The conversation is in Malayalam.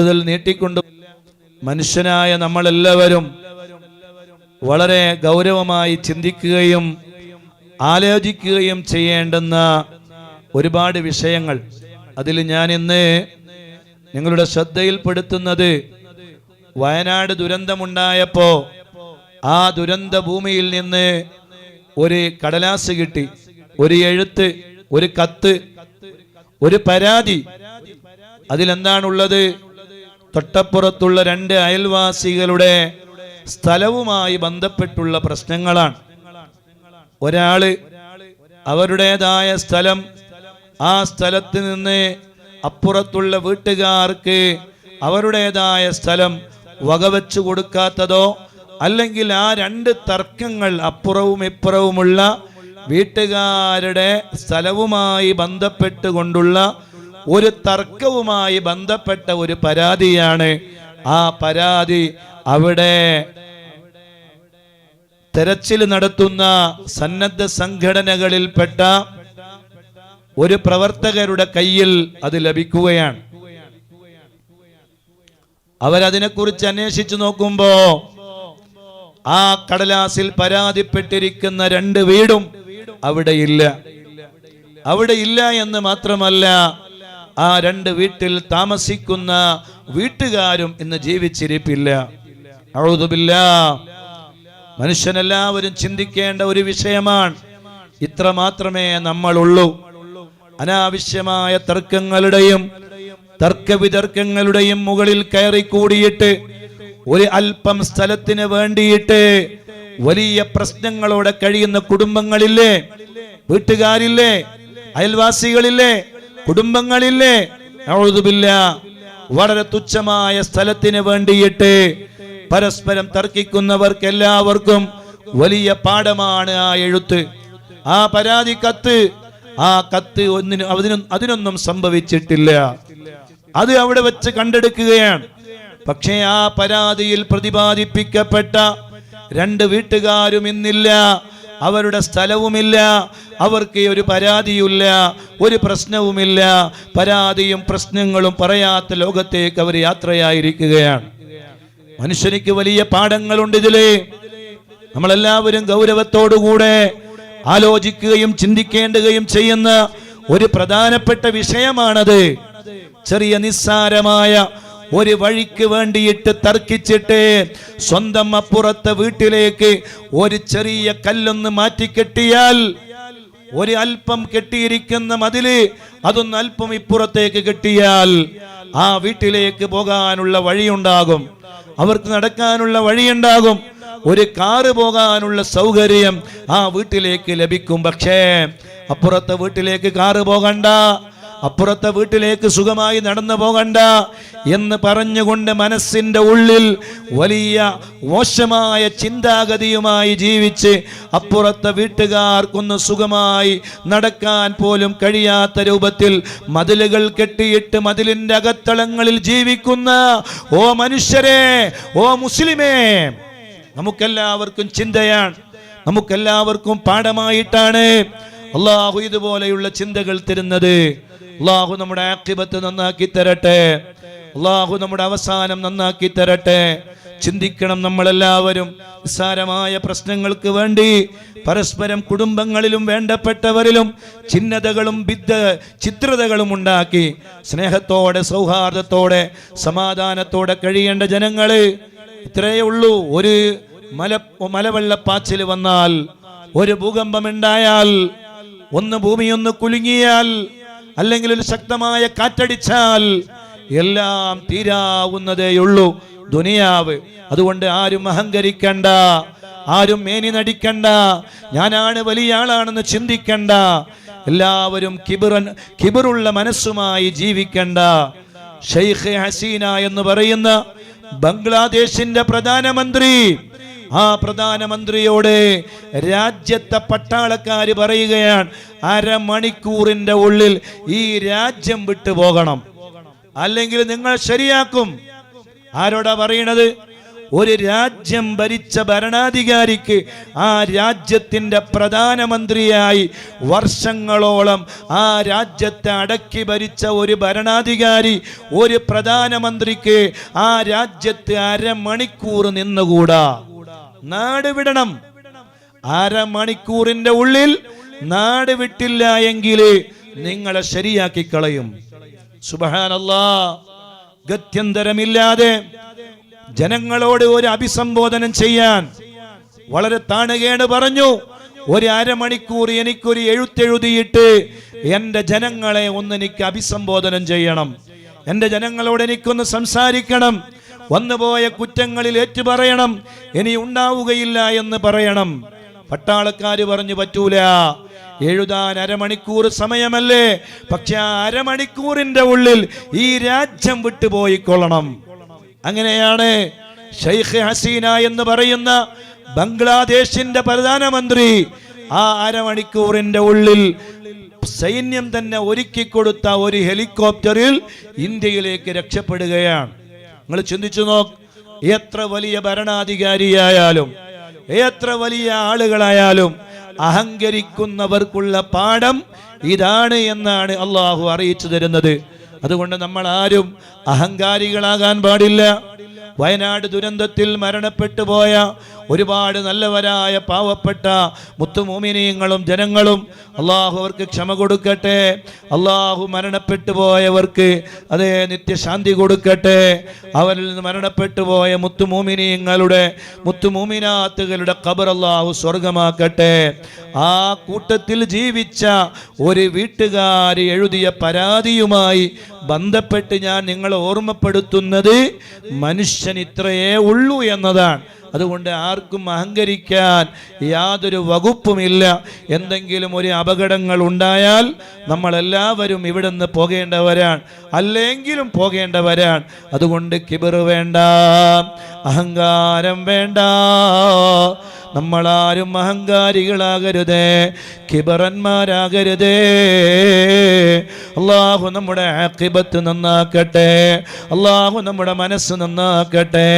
കൂടുതൽ നീട്ടിക്കൊണ്ട് മനുഷ്യനായ നമ്മളെല്ലാവരും വളരെ ഗൗരവമായി ചിന്തിക്കുകയും ആലോചിക്കുകയും ചെയ്യേണ്ടുന്ന ഒരുപാട് വിഷയങ്ങൾ അതിൽ ഞാൻ ഇന്ന് നിങ്ങളുടെ ശ്രദ്ധയിൽപ്പെടുത്തുന്നത് വയനാട് ദുരന്തമുണ്ടായപ്പോ ആ ദുരന്ത ഭൂമിയിൽ നിന്ന് ഒരു കടലാസ് കിട്ടി ഒരു എഴുത്ത് ഒരു കത്ത് ഒരു പരാതി അതിലെന്താണുള്ളത് തൊട്ടപ്പുറത്തുള്ള രണ്ട് അയൽവാസികളുടെ സ്ഥലവുമായി ബന്ധപ്പെട്ടുള്ള പ്രശ്നങ്ങളാണ്. ഒരാൾ അവരുടേതായ സ്ഥലം ആ സ്ഥലത്ത് നിന്ന് അപ്പുറത്തുള്ള വീട്ടുകാർക്ക് അവരുടേതായ സ്ഥലം വകവെച്ചു കൊടുക്കാത്തതോ അല്ലെങ്കിൽ ആ രണ്ട് തർക്കങ്ങൾ അപ്പുറവും ഇപ്പുറവുമുള്ള വീട്ടുകാരുടെ സ്ഥലവുമായി ബന്ധപ്പെട്ടുകൊണ്ടുള്ള ഒരു തർക്കവുമായി ബന്ധപ്പെട്ട ഒരു പരാതിയാണ്. ആ പരാതി അവിടെ തെരച്ചിൽ നടത്തുന്ന സന്നദ്ധ സംഘടനകളിൽപ്പെട്ട ഒരു പ്രവർത്തകരുടെ കയ്യിൽ അത് ലഭിക്കുകയാണ്. അവരതിനെക്കുറിച്ച് അന്വേഷിച്ചു നോക്കുമ്പോ ആ കടലാസിൽ പരാതിപ്പെട്ടിരിക്കുന്ന രണ്ട് വീടും അവിടെ ഇല്ല. അവിടെ ഇല്ല എന്ന് മാത്രമല്ല ആ രണ്ട് വീട്ടിൽ താമസിക്കുന്ന വീട്ടുകാരും ഇന്ന് ജീവിച്ചിരിപ്പില്ല. അഴുതുമില്ല മനുഷ്യനെല്ലാവരും ചിന്തിക്കേണ്ട ഒരു വിഷയമാണ്. ഇത്ര മാത്രമേ നമ്മളുള്ളൂ. അനാവശ്യമായ തർക്കങ്ങളുടെയും തർക്കവിതർക്കങ്ങളുടെയും മുകളിൽ കയറി കൂടിയിട്ട് ഒരു അല്പം സ്ഥലത്തിന് വേണ്ടിയിട്ട് വലിയ പ്രശ്നങ്ങളോടെ കഴിയുന്ന കുടുംബങ്ങളില്ലേ വീട്ടുകാരില്ലേ അയൽവാസികളില്ലേ കുടുംബങ്ങളില്ലേ? വളരെ തുച്ഛമായ സ്ഥലത്തിന് വേണ്ടിയിട്ട് പരസ്പരം തർക്കിക്കുന്നവർക്ക് എല്ലാവർക്കും വലിയ പാഠമാണ് ആ എഴുത്ത്. ആ പരാതി കത്ത് ആ കത്ത് ഒന്നിനും അതിനും അതിനൊന്നും സംഭവിച്ചിട്ടില്ല. അത് അവിടെ വെച്ച് കണ്ടെടുക്കുകയാണ്. പക്ഷേ ആ പരാതിയിൽ പ്രതിപാദിപ്പിക്കപ്പെട്ട രണ്ട് വീട്ടുകാരും ഇന്നില്ല. അവരുടെ സ്ഥലവുമില്ല. അവർക്ക് ഒരു പരാതിയുമില്ല. ഒരു പ്രശ്നവുമില്ല. പരാതിയും പ്രശ്നങ്ങളും പറയാത്ത ലോകത്തേക്ക് അവർ യാത്രയായിരിക്കുകയാണ്. മനുഷ്യനിക്ക് വലിയ പാഠങ്ങളുണ്ട് ഇതിൽ. നമ്മളെല്ലാവരും ഗൗരവത്തോടുകൂടെ ആലോചിക്കുകയും ചിന്തിക്കേണ്ടുകയും ചെയ്യുന്ന ഒരു പ്രധാനപ്പെട്ട വിഷയമാണത്. ചെറിയ നിസ്സാരമായ ഒരു വഴിക്ക് വേണ്ടിയിട്ട് തർക്കിച്ചിട്ട് സ്വന്തം അപ്പുറത്തെ വീട്ടിലേക്ക് ഒരു ചെറിയ കല്ലൊന്ന് മാറ്റിക്കെട്ടിയാൽ ഒരു അല്പം കെട്ടിയിരിക്കുന്ന മതിൽ അതൊന്ന് അല്പം ഇപ്പുറത്തേക്ക് കെട്ടിയാൽ ആ വീട്ടിലേക്ക് പോകാനുള്ള വഴിയുണ്ടാകും. അവർക്ക് നടക്കാനുള്ള വഴിയുണ്ടാകും. ഒരു കാറ് പോകാനുള്ള സൗകര്യം ആ വീട്ടിലേക്ക് ലഭിക്കും. പക്ഷേ അപ്പുറത്തെ വീട്ടിലേക്ക് കാറ് പോകണ്ട. അപ്പുറത്തെ വീട്ടിലേക്ക് സുഖമായി നടന്നു പോകണ്ട എന്ന് പറഞ്ഞുകൊണ്ട് മനസ്സിന്റെ ഉള്ളിൽ വലിയ മോശമായ ചിന്താഗതിയുമായി ജീവിച്ച് അപ്പുറത്തെ വീട്ടുകാർക്കൊന്ന് സുഖമായി നടക്കാൻ പോലും കഴിയാത്ത രൂപത്തിൽ മതിലുകൾ കെട്ടിയിട്ട് മതിലിന്റെ അകത്തളങ്ങളിൽ ജീവിക്കുന്ന ഓ മനുഷ്യരെ ഓ മുസ്ലിമേ നമുക്കെല്ലാവർക്കും ചിന്തയാണ്. നമുക്കെല്ലാവർക്കും പാഠമായിട്ടാണ് അള്ളാഹു ഇതുപോലെയുള്ള ചിന്തകൾ തരുന്നത്. അള്ളാഹു നമ്മുടെ ആക്കിബത്ത് നന്നാക്കി തരട്ടെ. അള്ളാഹു നമ്മുടെ അവസാനം നന്നാക്കി തരട്ടെ. ചിന്തിക്കണം നമ്മളെല്ലാവരും. നിസ്സാരമായ പ്രശ്നങ്ങൾക്ക് വേണ്ടി പരസ്പരം കുടുംബങ്ങളിലും വേണ്ടപ്പെട്ടവരിലും ചിഹ്നതകളും ബിദ്ധ ചിത്രതകളും ഉണ്ടാക്കി. സ്നേഹത്തോടെ സൗഹാർദ്ദത്തോടെ സമാധാനത്തോടെ കഴിയേണ്ട ജനങ്ങൾ ഇത്രയേ ഉള്ളൂ. ഒരു മല മലവെള്ളപ്പാച്ചിൽ വന്നാൽ ഒരു ഭൂകമ്പമുണ്ടായാൽ ഒന്ന് ഭൂമിയൊന്ന് കുലുങ്ങിയാൽ അല്ലെങ്കിൽ ഒരു ശക്തമായ കാറ്റടിച്ചാൽ എല്ലാം തീരാവുന്നതേയുള്ളൂ ദുനിയാവ് അതുകൊണ്ട് ആരും അഹങ്കരിക്കണ്ട ആരും മേനി നടിക്കണ്ട ഞാനാണ് വലിയ ആളാണെന്ന് ചിന്തിക്കണ്ട എല്ലാവരും കിബിറൻ കിബിറുള്ള മനസ്സുമായി ജീവിക്കണ്ട. ഷെയ്ഖ് ഹസീന എന്ന് പറയുന്ന ബംഗ്ലാദേശിന്റെ പ്രധാനമന്ത്രി ആ പ്രധാനമന്ത്രിയോട് രാജ്യത്തെ പട്ടാളക്കാർ പറയുകയാണ് അരമണിക്കൂറിന്റെ ഉള്ളിൽ ഈ രാജ്യം വിട്ടു പോകണം. അല്ലെങ്കിൽ നിങ്ങൾ ശരിയാക്കും. ആരോടാ പറയണത്? ഒരു രാജ്യം ഭരിച്ച ഭരണാധികാരിക്ക് ആ രാജ്യത്തിന്റെ പ്രധാനമന്ത്രിയായി വർഷങ്ങളോളം ആ രാജ്യത്തെ അടക്കി ഭരിച്ച ഒരു ഭരണാധികാരി ഒരു പ്രധാനമന്ത്രിക്ക് ആ രാജ്യത്ത് അരമണിക്കൂർ നിന്നുകൂടാ? നാട് വിടണം. അരമണിക്കൂറിന്റെ ഉള്ളിൽ നാട് വിട്ടില്ല എങ്കിൽ നിങ്ങളെ ശരിയാക്കി കളയും. സുബഹാനല്ലാ. ഗത്യന്തരമില്ലാതെ ജനങ്ങളോട് ഒരു അഭിസംബോധനം ചെയ്യാൻ വളരെ താണുകേട് പറഞ്ഞു. ഒരു അരമണിക്കൂർ എനിക്കൊരു എഴുത്തെഴുതിയിട്ട് എന്റെ ജനങ്ങളെ ഒന്ന് എനിക്ക് അഭിസംബോധനം ചെയ്യണം. എന്റെ ജനങ്ങളോട് എനിക്കൊന്ന് സംസാരിക്കണം. വന്നുപോയ കുറ്റങ്ങളിൽ ഏറ്റുപറയണം. ഇനി ഉണ്ടാവുകയില്ല എന്ന് പറയണം. പട്ടാളക്കാർ പറഞ്ഞു പറ്റൂല. എഴുതാൻ അരമണിക്കൂർ സമയമല്ലേ? പക്ഷെ ആ അരമണിക്കൂറിന്റെ ഉള്ളിൽ ഈ രാജ്യം വിട്ടുപോയിക്കൊള്ളണം. അങ്ങനെയാണ് ഷെയ്ഖ് ഹസീന എന്ന് പറയുന്ന ബംഗ്ലാദേശിന്റെ പ്രധാനമന്ത്രി ആ അരമണിക്കൂറിന്റെ ഉള്ളിൽ സൈന്യം തന്നെ ഒരുക്കി കൊടുത്ത ഒരു ഹെലികോപ്റ്ററിൽ ഇന്ത്യയിലേക്ക് രക്ഷപ്പെടുകയാണ്. നിങ്ങൾ ചിന്തിച്ചു നോക്ക്. എത്ര വലിയ ഭരണാധികാരിയായാലും എത്ര വലിയ ആളുകളായാലും അഹങ്കരിക്കുന്നവർക്കുള്ള പാഠം ഇതാണ് എന്നാണ് അള്ളാഹു അറിയിച്ചു തരുന്നത്. അതുകൊണ്ട് നമ്മൾ ആരും അഹങ്കാരികളാകാൻ പാടില്ല. വയനാട് ദുരന്തത്തിൽ മരണപ്പെട്ടു പോയ ഒരുപാട് നല്ലവരായ പാവപ്പെട്ട മുത്തുമോമിനിയങ്ങളും ജനങ്ങളും അള്ളാഹു അവർക്ക് ക്ഷമ കൊടുക്കട്ടെ. അള്ളാഹു മരണപ്പെട്ടു പോയവർക്ക് അതേ നിത്യശാന്തി കൊടുക്കട്ടെ. അവരിൽ നിന്ന് മരണപ്പെട്ടു പോയ മുത്തുമോമിനിയങ്ങളുടെ മുത്തുമോമിനാത്തുകളുടെ ഖബർ അള്ളാഹു സ്വർഗമാക്കട്ടെ ആ കൂട്ടത്തിൽ ജീവിച്ച ഒരു വീട്ടുകാരി എഴുതിയ പരാതിയുമായി ബന്ധപ്പെട്ട് ഞാൻ നിങ്ങളെ ഓർമ്മപ്പെടുത്തുന്നത് മനുഷ്യൻ ഇത്രയേ ഉള്ളൂ എന്നതാണ്. അതുകൊണ്ട് ആർക്കും അഹങ്കരിക്കാൻ യാതൊരു വകുപ്പുമില്ല. എന്തെങ്കിലും ഒരു അപകടങ്ങൾ ഉണ്ടായാൽ നമ്മളെല്ലാവരും ഇവിടെ നിന്ന് പോകേണ്ടവരാണ്. അല്ലെങ്കിലും പോകേണ്ടവരാണ്. അതുകൊണ്ട് കിബിർ വേണ്ട അഹങ്കാരം വേണ്ട. നമ്മളാരും അഹങ്കാരികളാകരുതേ കിബറന്മാരാകരുതേ. അള്ളാഹു നമ്മുടെ ആക്കിബത്ത് നന്നാക്കട്ടെ. അള്ളാഹു നമ്മുടെ മനസ്സ് നന്നാക്കട്ടെ.